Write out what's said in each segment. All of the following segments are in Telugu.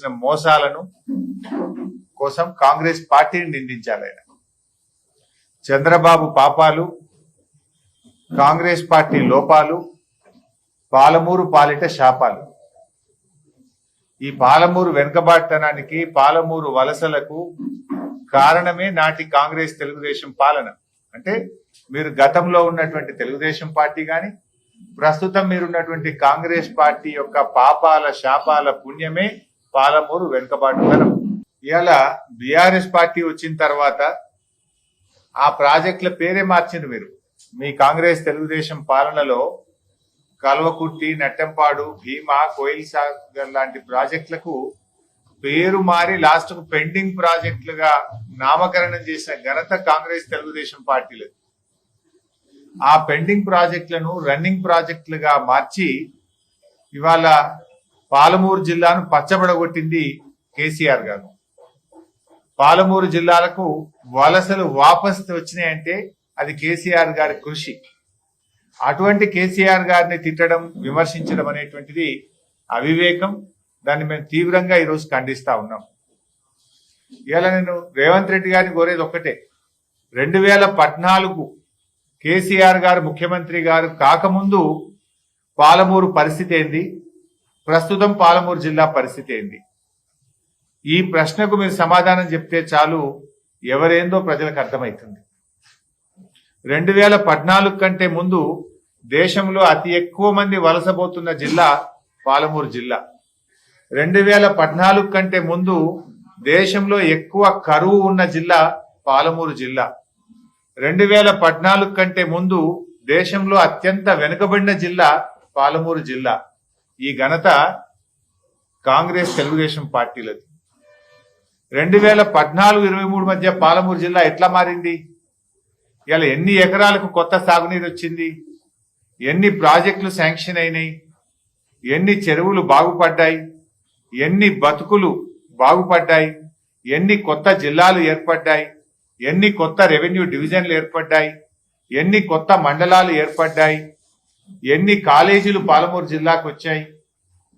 చేసిన మోసాలను కోసం కాంగ్రెస్ పార్టీని నిందించాలి ఆయన. చంద్రబాబు పాపాలు కాంగ్రెస్ పార్టీ లోపాలు పాలమూరు పాలిట శాపాలు. ఈ పాలమూరు వెనుకబాటుతనానికి పాలమూరు వలసలకు కారణమే నాటి కాంగ్రెస్ తెలుగుదేశం పాలన. అంటే మీరు గతంలో ఉన్నటువంటి తెలుగుదేశం పార్టీ కానీ ప్రస్తుతం మీరున్నటువంటి కాంగ్రెస్ పార్టీ యొక్క పాపాల శాపాల పుణ్యమే పాలమూరు వెనుకబాటుతనం ఇవాళ బీఆర్ఎస్ పార్టీ వచ్చిన తర్వాత ఆ ప్రాజెక్టుల పేరే మార్చింది మీరు మీ కాంగ్రెస్ తెలుగుదేశం పాలనలో కల్వకుర్తి నట్టంపాడు భీమా కోయిల్ సాగర్ లాంటి ప్రాజెక్టులకు పేరు మారి లాస్ట్కు పెండింగ్ ప్రాజెక్టులుగా నామకరణం చేసిన ఘనత కాంగ్రెస్ తెలుగుదేశం పార్టీలది. ఆ పెండింగ్ ప్రాజెక్టులను రన్నింగ్ ప్రాజెక్టులుగా మార్చి ఇవాళ పాలమూరు జిల్లాను పచ్చబడగొట్టింది కేసీఆర్ గారు. పాలమూరు జిల్లాలకు వలసలు వాపస్ వచ్చినాయంటే అది కేసీఆర్ గారి కృషి. అటువంటి కేసీఆర్ గారిని తిట్టడం విమర్శించడం అనేటువంటిది అవివేకం. దాన్ని మేము తీవ్రంగా ఈరోజు ఖండిస్తా ఉన్నాం. ఇవాళ నేను రేవంత్ రెడ్డి గారిని కోరేది ఒక్కటే. రెండు వేల పద్నాలుగు కేసీఆర్ గారు ముఖ్యమంత్రి గారు కాకముందు పాలమూరు పరిస్థితి ఏంది? ప్రస్తుతం పాలమూరు జిల్లా పరిస్థితి ఏంది? ఈ ప్రశ్నకు మీరు సమాధానం చెప్తే చాలు ఎవరేందో ప్రజలకు అర్థమవుతుంది రెండు వేల పద్నాలుగు కంటే ముందు దేశంలో అతి ఎక్కువ మంది వలసపోతున్న జిల్లా పాలమూరు జిల్లా. రెండు వేల పద్నాలుగు కంటే ముందు దేశంలో ఎక్కువ కరువు ఉన్న జిల్లా పాలమూరు జిల్లా. రెండు వేల పద్నాలుగు కంటే ముందు దేశంలో అత్యంత వెనుకబడిన జిల్లా పాలమూరు జిల్లా. ఈ ఘనత కాంగ్రెస్ తెలుగుదేశం పార్టీలది. రెండు వేల పద్నాలుగు ఇరవై మూడు మధ్య పాలమూరు జిల్లా ఎట్లా మారింది? ఇలా ఎన్ని ఎకరాలకు కొత్త సాగునీరు వచ్చింది? ఎన్ని ప్రాజెక్టులు శాంక్షన్ అయినాయి? ఎన్ని చెరువులు బాగుపడ్డాయి? ఎన్ని బతుకులు బాగుపడ్డాయి? ఎన్ని కొత్త జిల్లాలు ఏర్పడ్డాయి? ఎన్ని కొత్త రెవెన్యూ డివిజన్లు ఏర్పడ్డాయి? ఎన్ని కొత్త మండలాలు ఏర్పడ్డాయి? ఎన్ని కాలేజీలు పాలమూరు జిల్లాకు వచ్చాయి?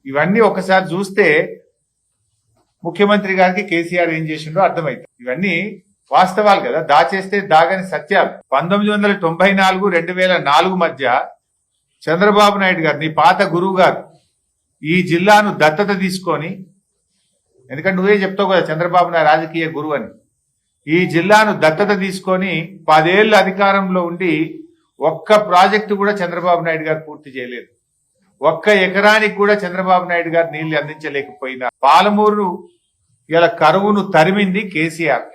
ఇవన్నీ ఒకసారి చూస్తే ముఖ్యమంత్రి గారికి కేసీఆర్ ఏం చేసిండో అర్థమైంది ఇవన్నీ వాస్తవాలు కదా. దాచేస్తే దాగని సత్యాలు. పంతొమ్మిది వందల తొంభై నాలుగు రెండు వేల నాలుగు మధ్య చంద్రబాబు నాయుడు గారు నీ పాత గురువు గారు ఈ జిల్లాను దత్తత తీసుకొని ఎందుకంటే నువ్వే చెప్తావు కదా చంద్రబాబు నా రాజకీయ గురువు అని ఈ జిల్లాను దత్తత తీసుకొని పదేళ్ళు అధికారంలో ఉండి ఒక్క ప్రాజెక్టు కూడా చంద్రబాబు నాయుడు గారు పూర్తి చేయలేదు. ఒక్క ఎకరానికి కూడా చంద్రబాబు నాయుడు గారు నీళ్ళు అందించలేకపోయినా పాలమూరు ఇలా కరువును తరిమింది కేసీఆర్.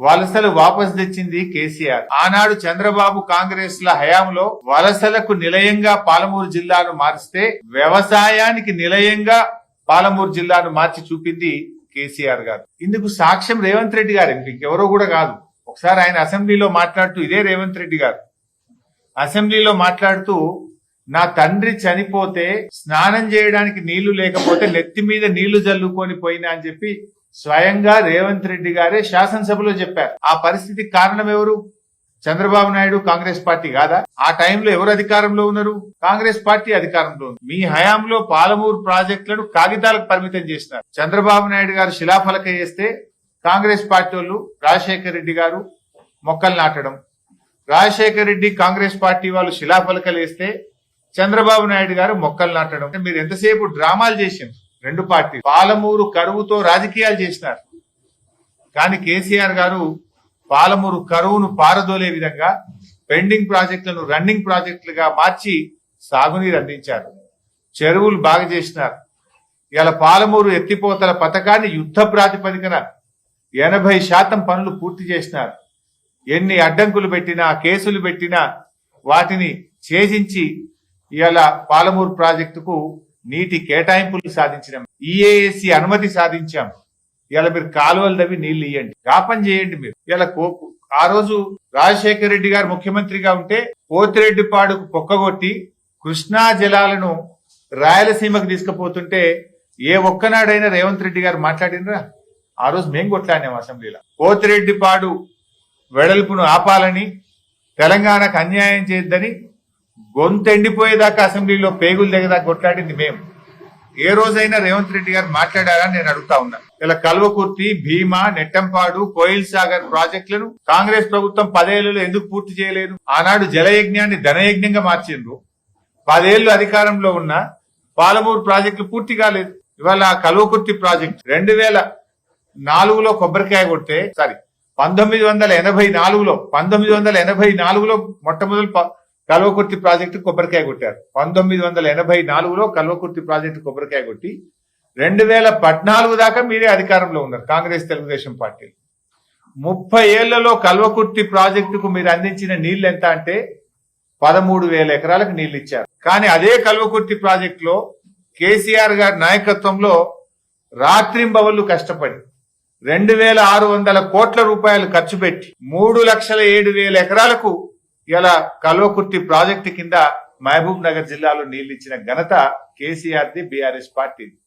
వలసలు వాపసు తెచ్చింది కేసీఆర్. ఆనాడు చంద్రబాబు కాంగ్రెస్ ల హయాంలో వలసలకు నిలయంగా పాలమూరు జిల్లాను మారిస్తే వ్యవసాయానికి నిలయంగా పాలమూరు జిల్లాను మార్చి చూపింది కేసీఆర్ గారు. ఇందుకు సాక్ష్యం రేవంత్ రెడ్డి గారు. ఇంకెవరో కూడా కాదు. ఒకసారి ఆయన అసెంబ్లీలో మాట్లాడుతూ ఇదే రేవంత్ రెడ్డి గారు. అసెంబ్లీలో మాట్లాడుతూ నా తండ్రి చనిపోతే స్నానం చేయడానికి నీళ్ళు లేకపోతే నెత్తి మీద నీళ్ళు జల్లుకొని పోయినా అని చెప్పి స్వయంగా రేవంత్ రెడ్డి గారే శాసనసభలో చెప్పారు. ఆ పరిస్థితికి కారణం ఎవరు? చంద్రబాబు నాయుడు కాంగ్రెస్ పార్టీ కాదా? ఆ టైంలో ఎవరు అధికారంలో ఉన్నారు? కాంగ్రెస్ పార్టీ అధికారంలో ఉంది. మీ హయాంలో పాలమూరు ప్రాజెక్టులను కాగితాలకు పరిమితం చేసినారు. చంద్రబాబు నాయుడు గారు శిలాఫలక చేస్తే కాంగ్రెస్ పార్టీ వాళ్ళు రాజశేఖర్ రెడ్డి గారు మొక్కలు నాటడం రాజశేఖర్ రెడ్డి కాంగ్రెస్ పార్టీ వాళ్ళు శిలాఫలకలేస్తే చంద్రబాబు నాయుడు గారు మొక్కలు నాటడం. అంటే మీరు ఎంతసేపు డ్రామాలు చేసిండ్రు రెండు పార్టీ. పాలమూరు కరువుతో రాజకీయాలు చేసినారు. కానీ కేసీఆర్ గారు పాలమూరు కరువును పారదోలే విధంగా పెండింగ్ ప్రాజెక్టులను రన్నింగ్ ప్రాజెక్టులుగా మార్చి సాగునీరు అందించారు. చెరువులు బాగా చేసినారు. ఇలా పాలమూరు ఎత్తిపోతల పథకాన్ని యుద్ధ ప్రాతిపదికన ఎనభై శాతం పనులు పూర్తి చేసినారు. ఎన్ని అడ్డంకులు పెట్టినా కేసులు పెట్టినా వాటిని ఛేదించి ఇవాళ పాలమూరు ప్రాజెక్టుకు నీటి కేటాయింపులు సాధించినాం. ఈఏఎస్సి అనుమతి సాధించాం. ఇలా మీరు కాలువలు తవ్వి నీళ్ళు ఇవ్వండి కాపం చేయండి మీరు. ఇలా కోపు ఆ రోజు రాజశేఖర రెడ్డి గారు ముఖ్యమంత్రిగా ఉంటే పోతిరెడ్డిపాడుకు పొక్కగొట్టి కృష్ణా జలాలను రాయలసీమకు తీసుకుపోతుంటే ఏ ఒక్కనాడైనా రేవంత్ రెడ్డి గారు మాట్లాడినరా? ఆ రోజు మేము కొట్లాడినాం అసెంబ్లీలో. పోతిరెడ్డిపాడు వెడల్పును ఆపాలని తెలంగాణకు అన్యాయం చేయొద్దని గొంతు ఎండిపోయేదాకా అసెంబ్లీలో పేగులు దగ్గర కొట్లాడింది మేము ఏ రోజైనా రేవంత్ రెడ్డి గారు మాట్లాడారా నేను అడుగుతా ఉన్నా. ఇలా కల్వకుర్తి భీమా నెట్టంపాడు కోయిల్ సాగర్ ప్రాజెక్టులను కాంగ్రెస్ ప్రభుత్వం పదేళ్ళలో ఎందుకు పూర్తి చేయలేదు? ఆనాడు జలయజ్ఞాన్ని ధనయజ్ఞంగా మార్చిండ్రు. పదేళ్ళు అధికారంలో ఉన్న పాలమూరు ప్రాజెక్టులు పూర్తి కాలేదు. ఇవాళ కల్వకుర్తి ప్రాజెక్ట్ రెండు వేల నాలుగులో కొబ్బరికాయ కొడితే సారీ పంతొమ్మిది వందల ఎనభై నాలుగులో పంతొమ్మిది వందల ఎనభై నాలుగులో మొట్టమొదటి కల్వకుర్తి ప్రాజెక్టు కొబ్బరికాయ కొట్టారు. పంతొమ్మిది వందల ఎనభై నాలుగులో కల్వకుర్తి ప్రాజెక్టు కొబ్బరికాయ కొట్టి రెండు వేల పద్నాలుగు దాకా మీరే అధికారంలో ఉన్నారు కాంగ్రెస్ తెలుగుదేశం పార్టీ. ముప్పై ఏళ్ళలో కల్వకుర్తి ప్రాజెక్టుకు మీరు అందించిన నీళ్ళు ఎంత అంటే పదమూడు వేల ఎకరాలకు నీళ్ళు ఇచ్చారు. కానీ అదే కల్వకుర్తి ప్రాజెక్టులో కేసీఆర్ గారి నాయకత్వంలో రాత్రింబవళ్ళు కష్టపడి రెండు వేల ఆరు వందల కోట్ల రూపాయలు ఖర్చు పెట్టి మూడు లక్షల ఏడు వేల ఎకరాలకు ఇలా కల్వకుర్తి ప్రాజెక్టు కింద మహబూబ్ నగర్ జిల్లాలో నీళ్ళు ఇచ్చిన ఘనత కేసీఆర్ ది బీఆర్ఎస్ పార్టీ